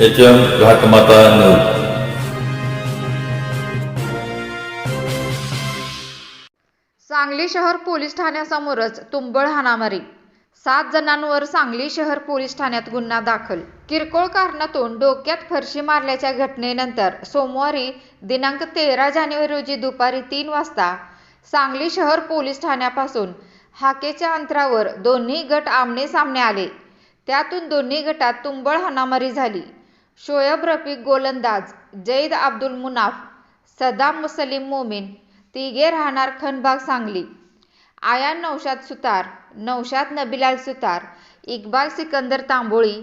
H M Ghatmata news Sangli शहर police ठाण्यासमोरच तुंबळ हाणामारी. सात जणांवर सांगली शहर पोलीस ठाण्यात गुन्हा दाखल. किरकोळ कारणातून डोक्यात फरशी मारल्याच्या घटनेनंतर सोमवारी दिनांक तेरा जानेवारी रोजी दुपारी तीन वाजता सांगली शहर पोलीस ठाण्यापासून हाकेच्या अंतरावर दोन्ही गट आमने सामने आले. त्यातून दोन्ही गटात तुंबळ हाणामारी झाली. शोएब रफिक गोलंदाज जैद अब्दुल मुनाफ सदाम मुसलीम मोमीन तिघे राहणार खनबाग सांगली. आयान नौशाद सुतार नौशाद नबिलाल सुतार इक्बाल सिकंदर तांबोळी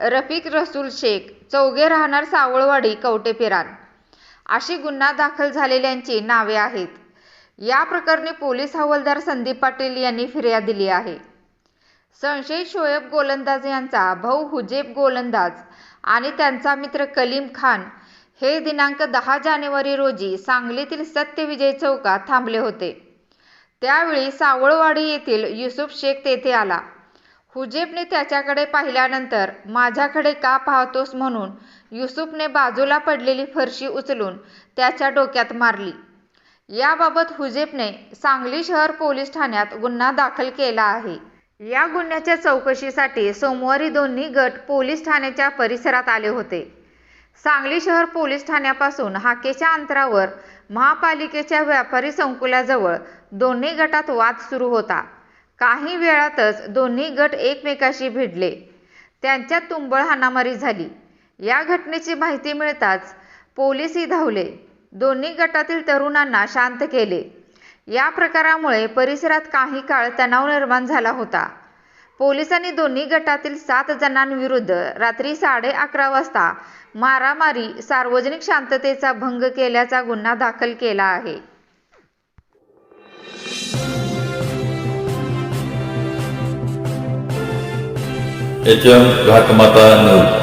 रफिक रसूल शेख चौघे राहणार सावळवाडी कवटेपिरान अशी गुन्हा दाखल झालेल्यांची नावे आहेत. या प्रकरणी पोलीस हवालदार संदीप पाटील यांनी फिर्याद दिली आहे. संशयित शोएब गोलंदाज यांचा भाऊ हुजेब गोलंदाज आणि त्यांचा मित्र कलीम खान हे दिनांक दहा जानेवारी रोजी सांगलीतील सत्यविजय चौकात थांबले होते. त्यावेळी सावळवाडी येथील युसुफ शेख तेथे आला. हुजेबने त्याच्याकडे पाहिल्यानंतर माझ्याकडे का पाहतोस म्हणून युसुफने बाजूला पडलेली फरशी उचलून त्याच्या डोक्यात मारली. याबाबत हुजेबने सांगली शहर पोलीस ठाण्यात गुन्हा दाखल केला आहे. या गुन्ह्याच्या चौकशीसाठी सोमवारी दोन्ही गट पोलीस ठाण्याच्या परिसरात आले होते. सांगली शहर पोलीस ठाण्यापासून हाकेच्या अंतरावर महापालिकेच्या व्यापारी संकुलाजवळ दोन्ही गटात वाद सुरू होता. काही वेळातच दोन्ही गट एकमेकाशी भिडले. त्यांच्यात तुंबळ हाणामारी झाली. या घटनेची माहिती मिळताच पोलीसही धावले. दोन्ही गटातील तरुणांना शांत केले. या प्रकारामुळे परिसरात काही काळ तणाव निर्माण झाला होता. पोलिसांनी दोन्ही गटातील सात जणांविरुद्ध रात्री साडे अकरा वाजता मारामारी सार्वजनिक शांततेचा भंग केल्याचा गुन्हा दाखल केला आहे. घाटमाता न्यूज.